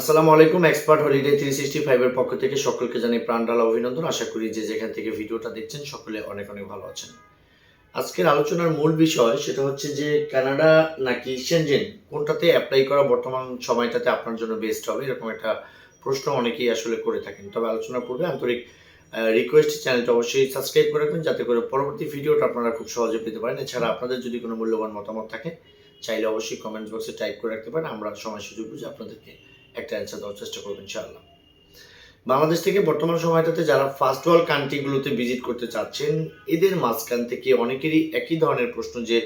আসসালামু আলাইকুম expert holiday three sixty ফাইভের পক্ষ থেকে সকলকে জানাই প্রাণডালা অভিনন্দন। আশা করি যে যেখান থেকে ভিডিওটা দেখছেন সকলে অনেক অনেক ভালো আছেন। আজকের আলোচনার মূল বিষয় সেটা হচ্ছে যে কানাডা নাকি সেনজেন কোনটাতে অ্যাপ্লাই করা বর্তমান সময়টাতে আপনার জন্য বেস্ট হবে? এরকম একটা প্রশ্ন অনেকেই আসলে করে থাকেন। তবে আলোচনার পূর্বে আন্তরিক রিকোয়েস্ট চ্যানেলটা অবশ্যই সাবস্ক্রাইব করে রাখবেন যাতে করে পরবর্তী ভিডিওটা আপনারা খুব সহজে পেতে পারেন। এছাড়া আপনাদের যদি কোনো মূল্যবান মতামত থাকে, চাইলে অবশ্যই কমেন্ট বক্সে টাইপ করে রাখতে পারেন। আমরা সময় সুযোগ বুঝে আপনাদেরকে একটা অ্যান্সার দেওয়ার চেষ্টা করবেন, ইনশাআল্লাহ। বাংলাদেশ থেকে বর্তমান সময়টাতে যারা ফার্স্ট ওয়ার্ল্ড কান্ট্রিগুলোতে ভিজিট করতে চাচ্ছেন, এদের মাঝখান থেকে অনেকেরই একই ধরনের প্রশ্ন যে,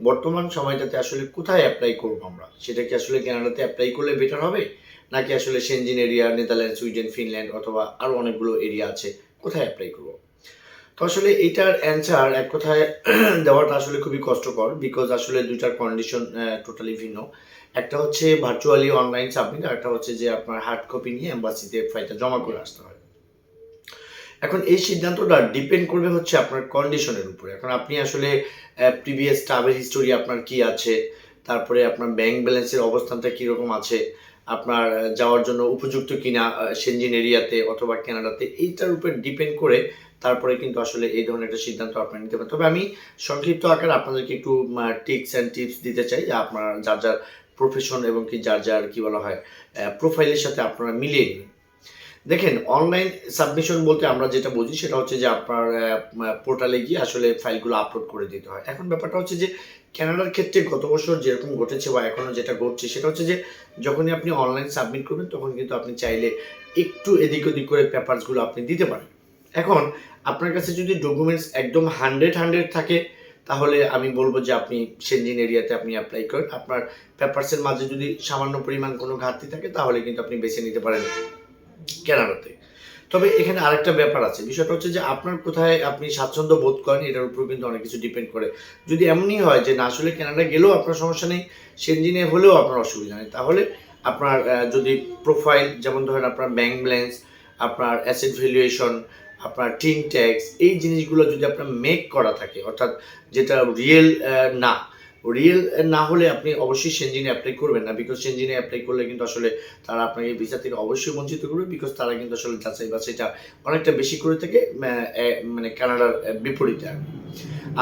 বর্তমান সময়টাতে আসলে কোথায় অ্যাপ্লাই করব আমরা? সেটা কি আসলে কানাডাতে অ্যাপ্লাই করলে বেটার হবে? নাকি আসলে Schengen area Netherland Sweden Finland অথবা আরও অনেকগুলো এরিয়া আছে, কোথায় অ্যাপ্লাই করব? তো আসলে এটার অ্যান্সার এক কথায় দেওয়াটা আসলে খুবই কষ্টকর বিকজ আসলে দুইটার কন্ডিশন টোটালি ভিন্ন। একটা হচ্ছে ভার্চুয়ালি অনলাইন সাবমিট আর একটা হচ্ছে যে আপনার হার্ড কপি নিয়ে এম্বাসিতে ফাইলটা জমা করে আসতে হয়। এখন এই সিদ্ধান্তটা ডিপেন্ড করবে হচ্ছে আপনার কন্ডিশনের উপরে। এখন আপনি আসলে প্রিভিয়াস ট্রাভেল হিস্টোরি আপনার কি আছে, তারপরে আপনার ব্যাংক ব্যালেন্সের অবস্থানটা কীরকম আছে, আপনার যাওয়ার জন্য উপযুক্ত কিনা সেনজিন এরিয়াতে অথবা কানাডাতে এইটার উপর ডিপেন্ড করে তারপরে কিন্তু আসলে এই ধরনের একটা সিদ্ধান্ত আপনারা নিতে পারেন। তবে আমি সংক্ষিপ্ত আকারে আপনাদেরকে একটু টিপস অ্যান্ড টিপস দিতে চাই যে আপনার যার যার প্রফেশন এবং কি যার যার কি বলা হয় প্রোফাইলের সাথে আপনারা মিলিয়ে নিন দেখেন অনলাইন সাবমিশন বলতে আমরা যেটা বুঝি সেটা হচ্ছে যে আপনার পোর্টালে গিয়ে আসলে ফাইলগুলো আপলোড করে দিতে হয়। এখন ব্যাপারটা হচ্ছে যে ক্যানাডার ক্ষেত্রে গত বছর যেরকম ঘটেছে বা এখনও যেটা ঘটছে সেটা হচ্ছে যে যখনই আপনি অনলাইন সাবমিট করবেন তখন কিন্তু আপনি চাইলে একটু এদিক ওদিক করে পেপারসগুলো আপনি দিতে পারেন। এখন আপনার কাছে যদি ডকুমেন্টস একদম হান্ড্রেড হান্ড্রেড থাকে, তাহলে আমি বলব যে আপনি সেনজিন এরিয়াতে আপনি অ্যাপ্লাই করেন। আপনার পেপারসের মাঝে যদি সামান্য পরিমাণ কোনো ঘাটতি থাকে, তাহলে কিন্তু আপনি বেছে নিতে পারেন কেনাডাতে তবে এখানে আরেকটা ব্যাপার আছে, বিষয়টা হচ্ছে যে আপনার কোথায় আপনি স্বাচ্ছন্দ্য বোধ করেন, এটার উপর কিন্তু অনেক কিছু ডিপেন্ড করে। যদি এমনই হয় যে না আসলে কেনাডা গেলেও আপনার সমস্যা নেই সেনজিনে হলেও আপনার অসুবিধা নেই, তাহলে আপনার যদি প্রোফাইল যেমন ধরেন আপনার ব্যাংক ব্যালেন্স আপনার অ্যাসেট ভ্যালুয়েশন আপনার টিন ট্যাক্স এই জিনিসগুলো যদি আপনার মেক করা থাকে অর্থাৎ যেটা রিয়েল না রিয়েল না হলে আপনি অবশ্যই সেনজিনে অ্যাপ্লাই করবেন না বিকজ সেনজিনে অ্যাপ্লাই করলে কিন্তু আসলে তারা আপনাকে ভিসা থেকে অবশ্যই বঞ্চিত করবে বিকজ তারা কিন্তু আসলে যাচাই বাছাইটা অনেকটা বেশি করে থাকে মানে কানাডার বিপরীতে আর কি।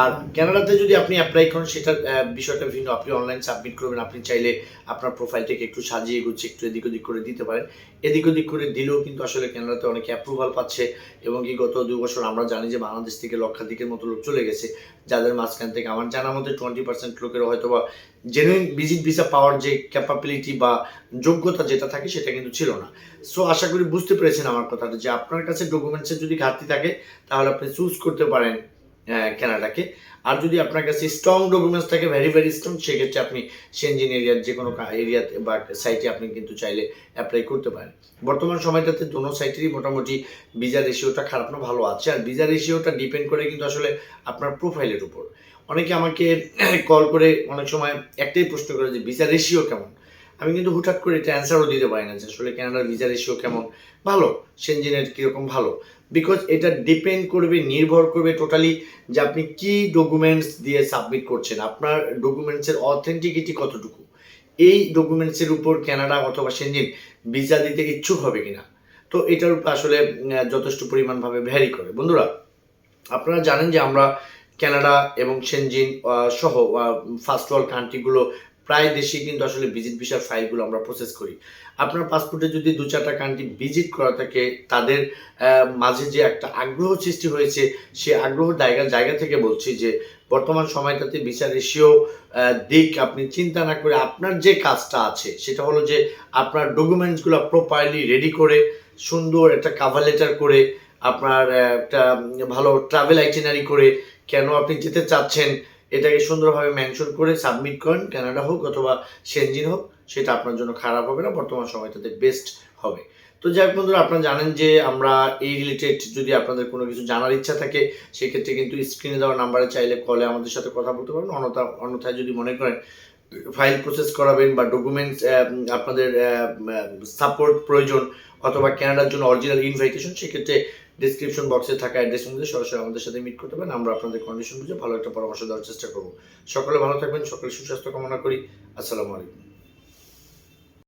আর কানাডাতে যদি আপনি অ্যাপ্লাই করেন, সেটার বিষয়টা ভিন্ন আপনি অনলাইন সাবমিট করবেন, আপনি চাইলে আপনার প্রোফাইলটাকে একটু সাজিয়ে গুছিয়ে একটু এদিক ওদিক করে দিতে পারেন এদিক ওদিক করে দিলেও কিন্তু আসলে কানাডাতে অনেকে অ্যাপ্রুভাল পাচ্ছে, এবং কি গত দু বছর আমরা জানি যে বাংলাদেশ থেকে লক্ষাধিকের মতো লোক চলে গেছে, যাদের মাঝখান থেকে আমার জানার মধ্যে টোয়েন্টি পার্সেন্ট লোকের হয়তো বা জেনুইন ভিজিট ভিসা পাওয়ার যে ক্যাপাবিলিটি বা যোগ্যতা যেটা থাকে সেটা কিন্তু ছিল না। সো আশা করি বুঝতে পেরেছেন আমার কথাটা যে আপনার কাছে ডকুমেন্টসের যদি ঘাটতি থাকে, তাহলে আপনি চুজ করতে পারেন। আহ, কানাডাকে আর যদি আপনার কাছে স্ট্রং ডকুমেন্টস থাকে ভেরি ভেরি স্ট্রং সেক্ষেত্রে আপনি সেনজিন এরিয়ার যে কোনো এরিয়াতে বা সাইটে আপনি কিন্তু চাইলে অ্যাপ্লাই করতে পারেন। বর্তমান সময়টাতে দোনো সাইটেরই মোটামুটি ভিসা রেশিওটা খারাপ না ভালো আছে। আর ভিসা রেশিওটা ডিপেন্ড করে কিন্তু আসলে আপনার প্রোফাইলের উপর। অনেকে আমাকে কল করে অনেক সময় একটাই প্রশ্ন করে যে ভিসা রেশিও কেমন? আমি কিন্তু হুটহাট করে এটা অ্যান্সারও দিতে পারি না যে আসলে কানাডার ভিসা রেশিও কেমন? ভালো। সেনজিনের কীরকম ভালো। বিকজ এটা ডিপেন্ড করবে, নির্ভর করবে টোটালি যে আপনি কি ডকুমেন্টস দিয়ে সাবমিট করছেন। আপনার ডকুমেন্টসের অথেন্টিকিটি কতটুকু? এই ডকুমেন্টসের উপর কানাডা অথবা সেনজিন ভিসা দিতে ইচ্ছুক হবে কিনা? তো এটার উপর আসলে যথেষ্ট পরিমাণভাবে ভ্যারি করে। বন্ধুরা, আপনারা জানেন যে আমরা কানাডা এবং সেনজিন সহ ফার্স্ট ওয়ার্ল্ড কান্ট্রিগুলো প্রায় দেশে কিন্তু আসলে ভিজিট ভিসার ফাইলগুলো আমরা প্রসেস করি। আপনার পাসপোর্টে যদি দু চারটা কান্ট্রি ভিজিট করা থাকে, তাদের মাঝে যে একটা আগ্রহ সৃষ্টি হয়েছে, সে আগ্রহ জায়গা জায়গা থেকে বলছি যে, বর্তমান সময়টাতে ভিসা রেশিও দিক আপনি চিন্তা না করে আপনার যে কাজটা আছে, সেটা হলো যে আপনার ডকুমেন্টসগুলো প্রপারলি রেডি করে, সুন্দর একটা কাভার লেটার করে, আপনার একটা ভালো ট্রাভেল আইটিনারি করে, কেন আপনি যেতে চাচ্ছেন এটাকে সুন্দরভাবে মেনশন করে সাবমিট করেন ক্যানাডা হোক অথবা সেনজিন হোক, সেটা আপনার জন্য খারাপ হবে না, বর্তমান সময়টাতে বেস্ট হবে। তো যাই হোক বন্ধুরা, আপনারা জানেন যে আমরা এই রিলেটেড যদি আপনাদের কোনো কিছু জানার ইচ্ছা থাকে, সেক্ষেত্রে কিন্তু স্ক্রিনে দেওয়া নাম্বারে চাইলে কলে আমাদের সাথে কথা বলতে পারবেন অন্যথা, অন্যথায় যদি মনে করেন ফাইল প্রসেস করাবেন বা ডকুমেন্টস আপনাদের সাপোর্ট প্রয়োজন অথবা ক্যানাডার জন্য অরিজিনাল ইনভাইটেশন সেক্ষেত্রে ডিসক্রিপশন বক্সে থাকা অ্যাড্রেস মধ্যে সরাসরি আমাদের সাথে মিট করতে পারেন। আমরা আপনাদের কন্ডিশন বুঝে ভালো একটা পরামর্শ দেওয়ার চেষ্টা করব। সকলে ভালো থাকবেন, সকলে সুস্বাস্থ্য কামনা করি। আসসালামু আলাইকুম।